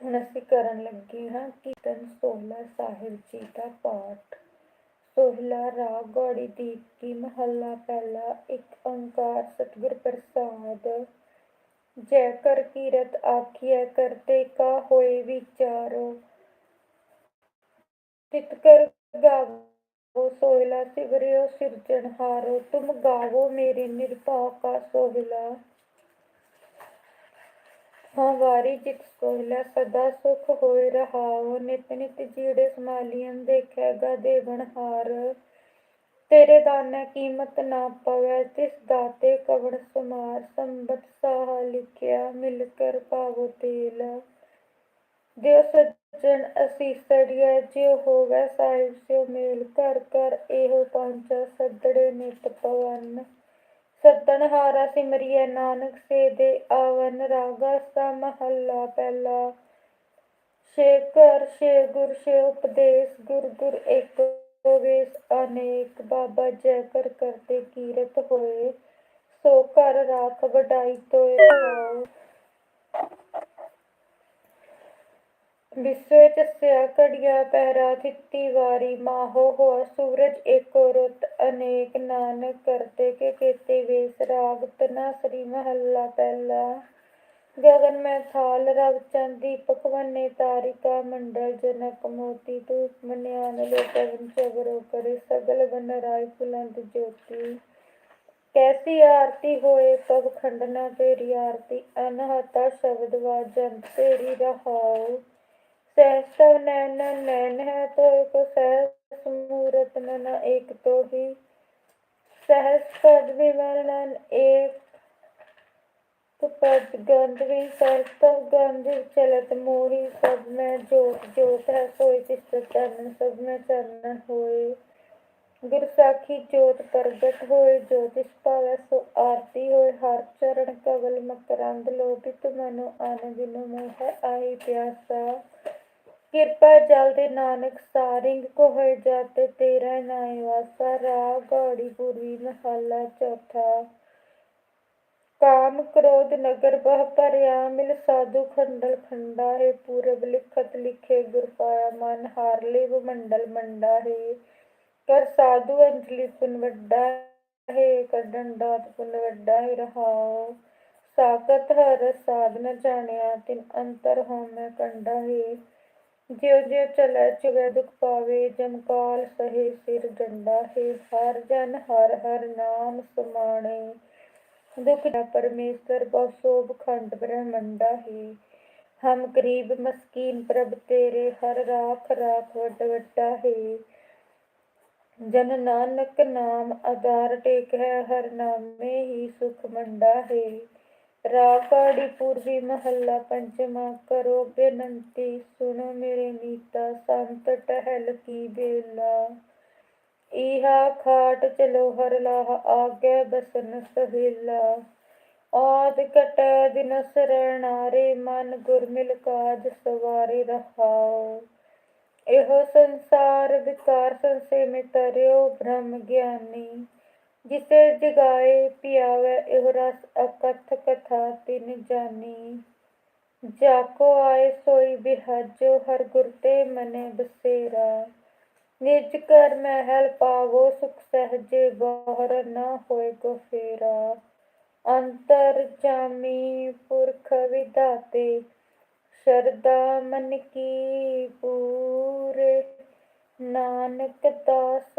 ਹੁਣ ਅਸੀਂ ਕਰਨ ਲੱਗੇ ਹਾਂ ਕੀਰਤਨ ਸੋਹਲਾ ਸਾਹਿਬ ਜੀ ਦਾ ਪਾਠ। ਸੋਹਲਾ ਰਾਗ ਗੌੜੀ ਦੀਪਤੀ ਮਹੱਲਾ ਪਹਿਲਾ ਇੱਕ ਓੰਕਾਰ ਸਤਿਗੁਰ ਪ੍ਰਸਾਦ। ਜੈ ਕਰ ਕੀਰਤ ਆਖੀਐ ਕਰਤੇ ਕਾ ਹੋਏ ਵਿਚਾਰੋ। ਤਿਤ ਕਰ ਗਾਵੋ ਸੋਹਿਲਾ ਸਿਵਰਿਓ ਸਿਰਜਣਹਾਰੋ। ਤੁਮ ਗਾਵੋ ਮੇਰੇ ਨਿਰਭਉ ਕਾ ਸੋਹਲਾ। ਹਾਂ ਜਿਤ ਸੋਹਿਲਾ ਸਦਾ ਸੁਖ ਹੋਏ ਰਹਾਉ ਨਿਤ ਨਿਤ ਜੀੜੇ ਸਮਾਲੀਆਂ ਦੇਖੇਗਾ ਦੇਵਨਹਾਰ ਤੇਰੇ ਦਾਨਾ ਕੀਮਤ ਨਾ ਪਵੈ, ਤਿਸ ਦਾਤੇ ਕਵਣ ਸਮਾਰ, ਸੰਬਤ ਸਾਹ ਲਿਖਿਆ ਮਿਲ ਕਰ ਪਾਵੋ ਤੇਲ। ਦਿਓ ਸੱਜਣ ਅਸੀਸੜੀਐ ਜਿਉ ਹੋਵੇ ਸਾਹਿਬ ਸਿਉ ਮੇਲ ਕਰ ਕਰ ਇਹੋ ਪਾਂਚਾ ਸੱਦੜੇ ਨਿਤ ਪਵਨ। ਸੱਦਣ ਹਾਰਾ ਸਿਮਰਿਐ ਨਾਨਕ ਸੇ ਦੇ ਆਵਨ ਰਾਗਾ ਸਾ ਮਹੱਲਾ ਪਹਿਲਾ। ਛੇ ਕਰ ਛੇ ਗੁਰ ਛੇ ਉਪਦੇਸ਼ ਗੁਰ ਗੁਰ ਇੱਕ ਵੇਸ ਅਨੇਕ ਬਾਬਾ ਜੈ ਕਰ ਕਰਤੇ ਕੀਰਤ ਹੋਏ। ਸੋ ਕਰ ਰਾਖ ਵਡਾਈ ਤੋਏ વિશ્વે તસ્ય કડિયા પહેરા થિત્તી વારી માહો હો સૂરજ એકો રુત અનેક નાનક કરતે કે કેતે વેસ રાગ તના શ્રી મહલ્લા પહેલા ਗਗਨ ਮੈਂ ਥਾਲ ਰਵ ਚੰਦ ਦੀਪਕ ਵੰਨੇ ਤਾਰਿਕਾ ਮੰਡਲ, ਜਨਕ ਮੋਤੀ ਤੂਪ ਮਨਿਆਨ ਲੋਕਨ ਚਵਰੋ ਕਰੇ, ਸਗਲ ਬਨ ਰਾਇ ਫੁਲੰਦ ਜੋਤੀ। ਕੈਸੀ ਆਰਤੀ ਹੋਏ ਪਗ ਖੰਡਨਾ ਤੇਰੀ ਆਰਤੀ, ਅਨਹਤਾ ਸ਼ਬਦ ਵਾਜਨ ਤੇਰੀ ਰਹਾਉ। तेरी रहाओ सहस्तव नैन नैन है तो एक सहस मूरत नन एक तो ही सहस पद विवरण एक पद गंध भी सरस्तव गंध चलत मोही सब में जोत जोत है सोई चिस्त चरण सब में चरण होए ਗੁਰ ਸਾਖੀ ਜੋਤ ਪ੍ਰਗਟ ਹੋਏ ਜੋਤਿਸ਼ ਭਾਵੈ ਸੋ ਆਰਤੀ ਹੋਏ ਹਰ ਚਰਨ ਕਵਲ ਮਕਰੰਦ ਲੋਭਿਤ ਮਨੋ ਆਨ ਬਿਨੁ ਮੋਹ ਆਈ ਪਿਆਸਾ ਕਿਰਪਾ ਜਲ ਦੇ ਨਾਨਕ ਸਾਰਿੰਗ ਕੋ ਹੋਏ ਜਾਤੇ ਤੇਰਾ ਨਾਇ ਵਾਸਾ ਰਾਗ ਗੌੜੀ ਪੂਰਵੀ ਮਹੱਲਾ ਚੌਥਾ। ਕਾਮ ਕ੍ਰੋਧ ਨਗਰ ਬਹ ਭਰਿਆ, ਮਿਲ ਸਾਧੂ ਖੰਡਲ ਖੰਡਾ ਹੈ, ਪੂਰਬ ਲਿਖਤ ਲਿਖੇ ਗੁਰ ਪਾਇਆ ਮਨ, ਹਾਰ ਲਿਵ ਮੰਡਲ ਮੰਡਾ ਹੈ। ਕਰ ਸਾਧੂ ਅੰਜਲੀ ਪੁਨ ਵੱਡਾ ਹੈ ਕੱਢਣ ਦਾਤ ਪੁਨ ਵੱਡਾ ਹੈ, ਰਹਾਉ। ਸਾਕਤ ਹਰ ਸਾਧਨ ਜਾਣਿਆ, ਤਿਨ ਅੰਤਰ ਹੋਮੈ ਕੰਡਾ ਹੈ। ਜਿਉ ਜਿਉ ਚਲੈ ਚੁਗੈ ਦੁਖ ਪਾਵੇ ਜਮਕਾਲ ਸਹੇ ਸਿਰ ਡੰਡਾ ਹੈ, ਹਰ ਜਨ ਹਰ ਹਰ ਨਾਮ ਸਮਾਣੇ। ਦੁਖ ਦਾ ਪਰਮੇਸ਼ਰ ਬਹੁ ਸੋਭ ਖੰਡ ਬ੍ਰਹਮੰਡਾ ਹੈ। ਹਮ ਗਰੀਬ ਮਸਕੀਨ ਪ੍ਰਭ ਤੇਰੇ, ਹਰ ਰਾਖ ਰਾਖ ਵਟ ਵਟਾ ਹੈ। ਜਨ ਨਾਨਕ ਨਾਮ ਆਧਾਰ ਟੇਕ ਹੈ, ਹਰ ਨਾਮੇ ਹੀ ਸੁਖ ਮੰਡਾ ਹੈ। ਰਾਗੜੀ ਪੂਰਬੀ ਮਹੱਲਾ ਪੰਜਵਾਂ ਕਰੋ ਬੇਨਤੀ, ਸੁਣੋ ਮੇਰੇ ਮੀਤਾ, ਸੰਤ ਟਹਿਲ ਕੀ ਬੇਲਾ ਇਹਾ ਖਾਟ ਚਲੋ ਹਰ ਲਾਹ, ਆਗੇ ਬਸਨ ਸਹਿਲਾ। ਆਦ ਕਟ ਦਿਨ ਸਰਣਾਰੇ ਮਨ ਗੁਰ ਮਿਲ ਕਾਜ ਸਵਾਰੇ ਰਹਾਓ ਇਹੋ ਸੰਸਾਰ ਵਿਕਾਰ ਸੰਸੇ ਮੇ ਤਰਿਓ ਭ੍ਰਮ ਗਿਆਨੀ। ਜਿਸੇ ਜਗਾਏ ਪਿਆਵੇ, ਇਹੋ ਰਸ ਅਕਥ ਕਥਾ ਤਿਨ ਜਾਨੀ। ਜਾਕੋ ਆਏ ਸੋਈ ਬਿਹਜੋ, ਹਰ ਗੁਰ ਤੇ ਮਨੇ ਬਸੇਰਾ। ਨਿਜ ਕਰ ਮਹਿਲ ਪਾਵੋ, ਸੁਖ ਸਹਜੇ ਬਾਹਰ ਨਾ ਹੋਏ ਕੋ ਫੇਰਾ। ਅੰਤਰ ਜਾਮੀ ਪੁਰਖ ਵਿਦਾਤੇ ਸ਼ਰਦਾ ਮਨ ਕੀ ਪੂਰੇ। ਨਾਨਕ ਦਾਸ